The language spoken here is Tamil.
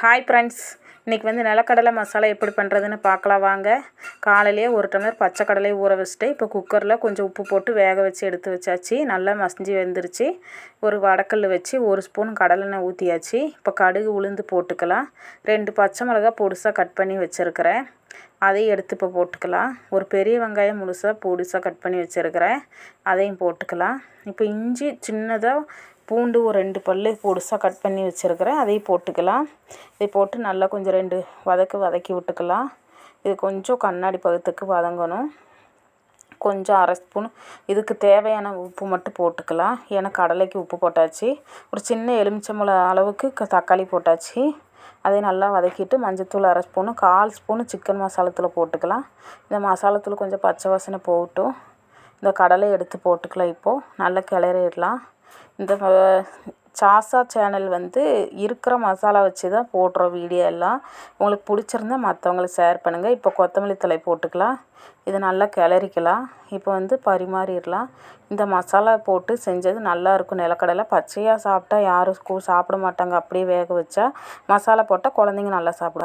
ஹாய் ஃப்ரெண்ட்ஸ் இன்றைக்கி வந்து நிலக்கடலை மசாலா எப்படி பண்ணுறதுன்னு பார்க்கலாம் வாங்க. காலையிலே ஒரு டம்ளர் பச்சை கடலையை ஊற வச்சுட்டு இப்போ குக்கரில் கொஞ்சம் உப்பு போட்டு வேக வச்சு எடுத்து வச்சாச்சு. நல்லா மசிஞ்சு வெந்துருச்சு. ஒரு வடக்கல் வச்சு ஒரு ஸ்பூன் கடலெண்ணெய் ஊற்றியாச்சு இப்போ கடுகு உளுந்து போட்டுக்கலாம். ரெண்டு பச்சை மிளகா பொடிசாக கட் பண்ணி வச்சுருக்கிறேன். அதையும் எடுத்து இப்போ போட்டுக்கலாம். ஒரு பெரிய வெங்காயம் முழுசாக பொடிசாக கட் பண்ணி வச்சுருக்கிறேன். அதையும் போட்டுக்கலாம். இப்போ இஞ்சி சின்னதாக பூண்டு ஒரு ரெண்டு பல் பொடிசாக கட் பண்ணி வச்சுருக்கிறேன். அதையும் போட்டுக்கலாம். இதை போட்டு நல்லா கொஞ்சம் ரெண்டு வதக்கு வதக்கி விட்டுக்கலாம். இது கொஞ்சம் கண்ணாடி பதத்துக்கு வதங்கணும். கொஞ்சம் அரை ஸ்பூன். இதுக்கு தேவையான உப்பு மட்டும் போட்டுக்கலாம். ஏன்னா கடலைக்கு உப்பு போட்டாச்சு. ஒரு சின்ன எலுமிச்சம்பழ அளவுக்கு தக்காளி போட்டாச்சு. அதை நல்லா வதக்கிட்டு மஞ்சத்தூள் அரை ஸ்பூனு கால் ஸ்பூனு சிக்கன் மசாலாத்தூள் போட்டுக்கலாம். இந்த மசாலாத்தூள் கொஞ்சம் பச்சை வாசனை போகட்டும். இந்த கடலை எடுத்து போட்டுக்கலாம் இப்போது நல்லா கிளறிடலாம். இந்த சாசா சேனல் வந்து இருக்கிற மசாலா வச்சு தான் போடுறோம் வீடியோ எல்லாம். உங்களுக்கு பிடிச்சிருந்தா மற்றவங்களுக்கு ஷேர் பண்ணுங்கள் இப்போ கொத்தமல்லி தழை போட்டுக்கலாம். இதை நல்லா கிளறிக்கலாம். இப்போ வந்து பரிமாறிடலாம். இந்த மசாலா போட்டு செஞ்சது நல்லாயிருக்கும் நிலக்கடலை பச்சையாக சாப்பிட்டா யாரும் சாப்பிட மாட்டாங்க. அப்படியே வேக வச்சா மசாலா போட்டால் குழந்தைங்க நல்லா சாப்பிடும்